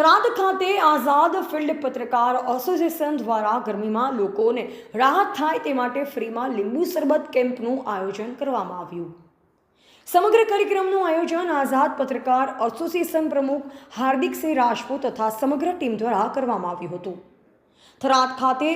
થરાદ ખાતે આઝાદ ફિલ્ડ પત્રકાર એસોસિએશન દ્વારા ગરમીમાં લોકોને રાહત થાય તે માટે ફ્રીમાં લીંબુ શરબત કેમ્પનું આયોજન કરવામાં આવ્યું. સમગ્ર કાર્યક્રમનું આયોજન આઝાદ પત્રકાર એસોસિએશન પ્રમુખ હાર્દિકસિંહ રાજપૂત તથા સમગ્ર ટીમ દ્વારા કરવામાં આવ્યું હતું. થરાદ ખાતે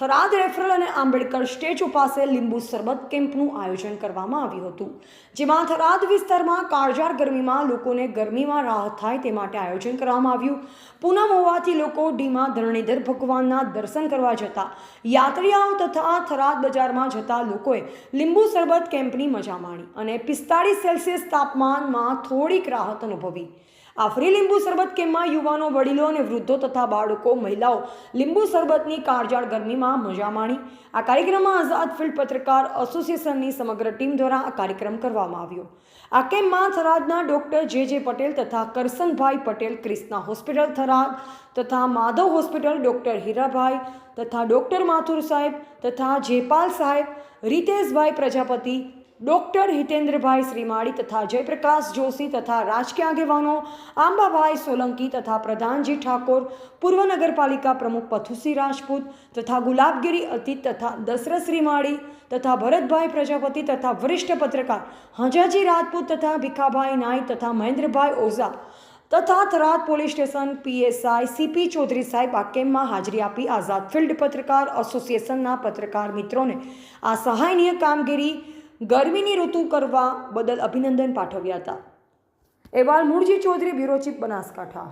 થરાદ રેફરલ અને આંબેડકર સ્ટેચ્યુ પાસે લીંબુ શરબત કેમ્પનું આયોજન કરવામાં આવ્યું હતું. જેમાં થરાદ વિસ્તારમાં કાળજાળ ગરમીમાં લોકોને ગરમીમાં રાહત થાય તે માટે આયોજન કરવામાં આવ્યું. પૂનમ હોવાથી લોકો ડીમાં, ધરણીધર ભગવાનના દર્શન કરવા જતા યાત્રીઓ તથા થરાદ બજારમાં જતા લોકોએ લીંબુ શરબત કેમ્પની મજા માણી અને પિસ્તાળીસ સેલ્સિયસ તાપમાનમાં થોડીક રાહત અનુભવી. આ ફ્રી લીંબુ શરબત કેમ્પમાં યુવાનો, વડીલો અને વૃદ્ધો તથા બાળકો, મહિલાઓ લીંબુ શરબતની કાળજાળ ગરમીમાં મજા માણી. આ કાર્યક્રમમાં આઝાદ ફિલ્ડ પત્રકાર એસોસિએશનની સમગ્ર ટીમ દ્વારા આ કાર્યક્રમ કરવામાં આવ્યો. આ કેમ્પમાં થરાદના ડોક્ટર જે જે પટેલ તથા કરસનભાઈ પટેલ ક્રિષ્ના હોસ્પિટલ થરાદ તથા માધવ હોસ્પિટલ ડોક્ટર હીરાભાઈ તથા ડોક્ટર માથુર સાહેબ તથા જેપાલ સાહેબ, રીતેશભાઈ પ્રજાપતિ ડોક્ટર હિતેન્દ્રભાઈ શ્રીમાળી તથા જયપ્રકાશ જોશી તથા રાજકીય આગેવાનો આંબાભાઈ સોલંકી તથા પ્રધાનજી ઠાકોર, પૂર્વ નગરપાલિકા પ્રમુખ પથુસિંહ રાજપૂત તથા ગુલાબગીરી અતીત તથા દશરથ શ્રીમાળી તથા ભરતભાઈ પ્રજાપતિ તથા વરિષ્ઠ પત્રકાર હંજાજી રાજપૂત તથા ભીખાભાઈ નાઈ તથા મહેન્દ્રભાઈ ઓઝા તથા Tharad police station PSI CP Chaudhary સાહેબ આ કેમ્પમાં હાજરી આપી આઝાદ ફિલ્ડ પત્રકાર એસોસિએશનના પત્રકાર મિત્રોને આ સહાયનીય કામગીરી ગરમીની ઋતુ કરવા બદલ અભિનંદન પાઠવ્યા હતા. એવાલ મૂળજી ચૌધરી, બ્યુરો ચીફ બનાસકાંઠા.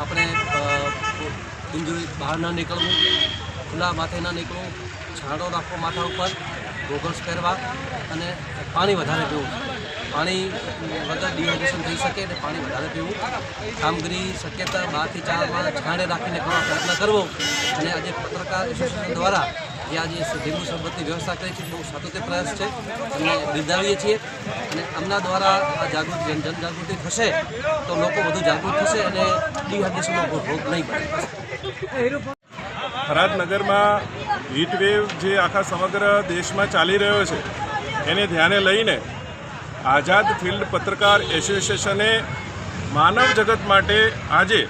આપણે ઇન્જુરી બહાર ન નીકળવું, ખુલ્લા માથે ન નીકળવું છાંડો રાખવો માથા ઉપર. ગોગલ્સ પહેરવા અને પાણી વધારે પીવું. પાણી વગર ડિહાઇડ્રેશન થઈ શકે અને પાણી વધારે પીવું. કામગીરી શક્યતા બારથી ચાર વાર છાંડે રાખીને કરવા પ્રયત્ન કરવો. અને આજે પત્રકાર એસોસિએશન દ્વારા જે આજે લીંબુ શરબતની વ્યવસ્થા કરી છે, બહુ સાતત્ય પ્રયાસ છે અને બિરદાવીએ છીએ. અને આમના દ્વારા આ જાગૃતિ, જન જનજાગૃતિ થશે, તો લોકો વધુ જાગૃત થશે અને ડિહાઇડ્રેશનનો ભોગ નહીં પડે થરાદ હીટ વેવ જે આખા સમગ્ર દેશમાં ચાલી રહ્યો છે, એને ધ્યાને લઈને આઝાદ ફિલ્ડ પત્રકાર એસોસિએશને માનવ જગત માટે આજે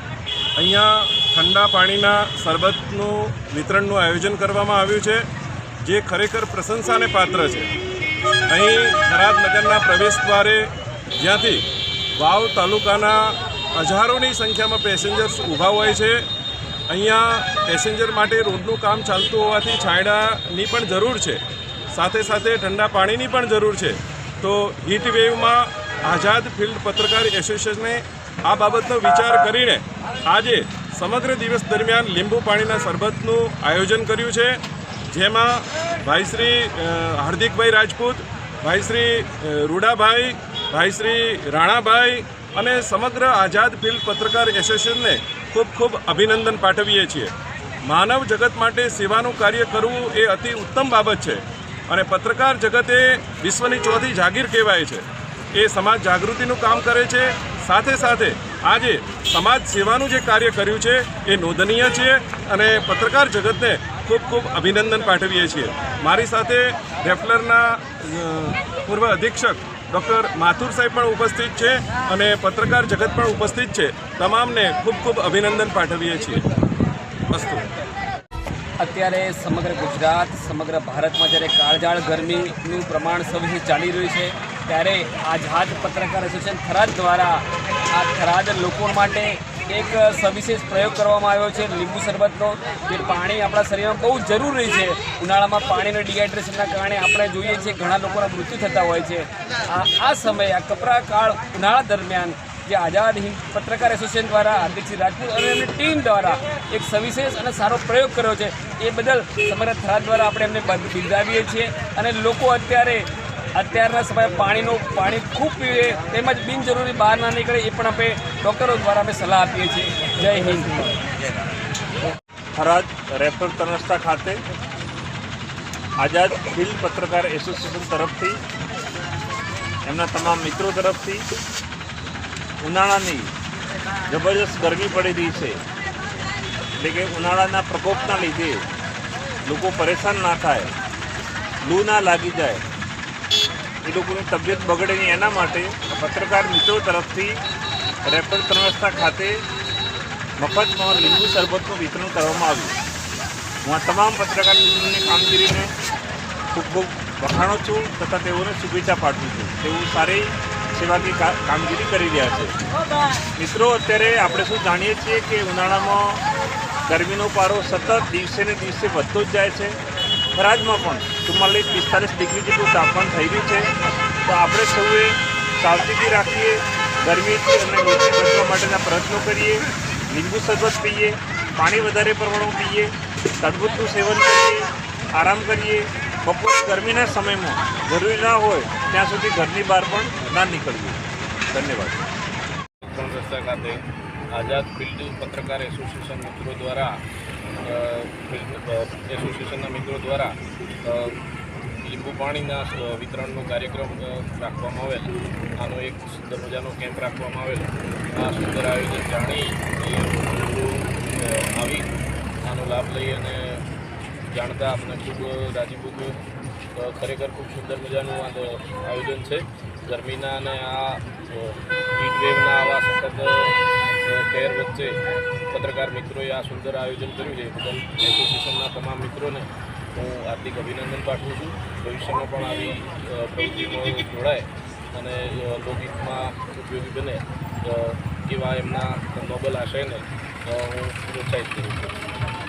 અહીંયા ઠંડા પાણીના શરબતનું વિતરણનું આયોજન કરવામાં આવ્યું છે, જે ખરેખર પ્રશંસાને પાત્ર છે. અહીં થરાદ નગરના પ્રવેશ દ્વારે જ્યાંથી વાવ તાલુકાના હજારોની સંખ્યામાં પેસેન્જર્સ ઊભા હોય છે અહીંયા પેસેન્જર માટે રોડનું કામ ચાલતું હોવાથી છાંયડાની પણ જરૂર છે. સાથે સાથે ઠંડા પાણીની પણ જરૂર છે. તો હીટ વેવમાં આઝાદ ફિલ્ડ પત્રકાર એસોસિએશને આ બાબતનો વિચાર કરીને આજે સમગ્ર દિવસ દરમિયાન લીંબુ પાણીના શરબતનું આયોજન કર્યું છે. જેમાં ભાઈશ્રી હાર્દિકભાઈ રાજપૂત ભાઈશ્રી રૂડાભાઈ ભાઈશ્રી રાણાભાઈ અને સમગ્ર આઝાદ ફિલ્ડ પત્રકાર એસોસિએશનને ખૂબ ખૂબ અભિનંદન પાઠવીએ છીએ. માનવ જગત માટે સેવાનું કાર્ય કરવું એ અતિ ઉત્તમ બાબત છે અને પત્રકાર જગત વિશ્વની ચોથી જાગીર કહેવાય છે. એ સમાજ જાગૃતિનું કામ કરે છે. સાથે સાથે આજે સમાજ સેવાનું જે કાર્ય કર્યું છે એ નોંધનીય છે અને પત્રકાર જગતને ખૂબ ખૂબ અભિનંદન પાઠવીએ છીએ. મારી સાથે રેફલરના પૂર્વ અધિક્ષક ડૉક્ટર માથુર સાહેબ પણ ઉપસ્થિત છે અને પત્રકાર જગત પણ ઉપસ્થિત છે. તમામને ખૂબ ખૂબ અભિનંદન પાઠવીએ છીએ. અસ્તુ. અત્યારે સમગ્ર ગુજરાત, સમગ્ર ભારતમાં જ્યારે કાળજાળ ગરમીનું પ્રમાણ સૌથી ચાલી રહ્યું છે, ત્યારે આઝાદ પત્રકાર એસોસિએશન થરાદ દ્વારા આ થરાદ લોકો માટે એક સવિશેષ પ્રયોગ કરવામાં આવ્યો છે. લીંબુ શરબતનો જે પાણી આપણા શરીરમાં બહુ જરૂરી છે. ઉનાળામાં પાણીના ડિહાઇડ્રેશનના કારણે આપણે જોઈએ છીએ ઘણા લોકોના મૃત્યુ થતા હોય છે. આ આ સમયે, આ કપરા કાળ ઉનાળા દરમિયાન જે આઝાદ હિંદ પત્રકાર એસોસિએશન દ્વારા હાર્દિકસિંહ રાજપૂત અને એમની ટીમ દ્વારા એક સવિશેષ અને સારો પ્રયોગ કર્યો છે. એ બદલ સમગ્ર થરાદ દ્વારા આપણે એમને બિરદાવીએ છીએ અને લોકો અત્યારે અત્યારના સમયે પાણીનું, પાણી ખૂબ પીવે, તેમજ બિનજરૂરી બહાર ના નીકળે એ પણ આપણે ડૉક્ટરો દ્વારા અમે સલાહ આપીએ છીએ. જય હિન્દ. થરાદ રેફર તરસ્તા ખાતે આઝાદ ફિલ્ડ પત્રકાર એસોસિએશન તરફથી, એમના તમામ મિત્રો તરફથી ઉનાળાની જબરજસ્ત ગરમી પડી રહી છે. એટલે કે ઉનાળાના પ્રકોપના લીધે લોકો પરેશાન ના થાય, લૂ ના લાગી જાય. એ લોકોની તબિયત બગડે નહીં એના માટે પત્રકાર મિત્રો તરફથી રેપર રસ્તા ખાતે મફતમાં લીંબુ શરબતનું વિતરણ કરવામાં આવ્યું. હું આ તમામ પત્રકાર મિત્રોની કામગીરીને ખૂબ ખૂબ વખાણો છું તથા તેઓને શુભેચ્છા પાઠવું છું. તેઓ સારી સેવાની કામગીરી કરી રહ્યા છે. મિત્રો, અત્યારે આપણે શું જાણીએ છીએ કે ઉનાળામાં ગરમીનો પારો સતત દિવસે ને દિવસે વધતો જ જાય છે. ફરાજમાં પણ ચુમ્માલીસ, પિસ્તાલીસ ડિગ્રી જેટલું તાપમાન થઈ રહ્યું છે. તો આપણે સૌએ સાવચેતી રાખીએ ગરમીથી અને લોહીથી બચવા માટેના પ્રયત્નો કરીએ, લીંબુ શરબત પીએ, પાણી વધારે પ્રમાણમાં પીએ તડબૂતનું સેવન કરીએ, આરામ કરીએ. બપોરે ગરમીના સમયમાં જરૂરી ના હોય ત્યાં સુધી ઘરની બહાર પણ ના નીકળવું ધન્યવાદ. રસ્તા ખાતે આઝાદ ફિલ્ડ પત્રકાર એસોસિએશન મિત્રો દ્વારા એસોસિએશનના મિત્રો દ્વારા લીંબુ પાણીના વિતરણનો કાર્યક્રમ રાખવામાં આવેલ. આનો એક સુંદર મજાનો કેમ્પ રાખવામાં આવેલ. આ સુંદર આયોજન જાણી આવી. આનો લાભ લઈ અને જાણતા આપણે ખૂબ રાજીપુર ખરેખર ખૂબ સુંદર મજાનું આ આયોજન છે. ગરમીના અને આ હીટ વેવના આવા સખત અ, વચ્ચે પત્રકાર મિત્રોએ આ સુંદર આયોજન કર્યું છે. બદલ એસોસિએશનના તમામ મિત્રોને હું હાર્દિક અભિનંદન પાઠવું છું. ભવિષ્યમાં પણ આવી પ્રવૃત્તિમાં જોડાય અને લોકહિતમાં ઉપયોગી બને એવા એમના નોબલ આશયને હું પ્રોત્સાહિત કરું છું.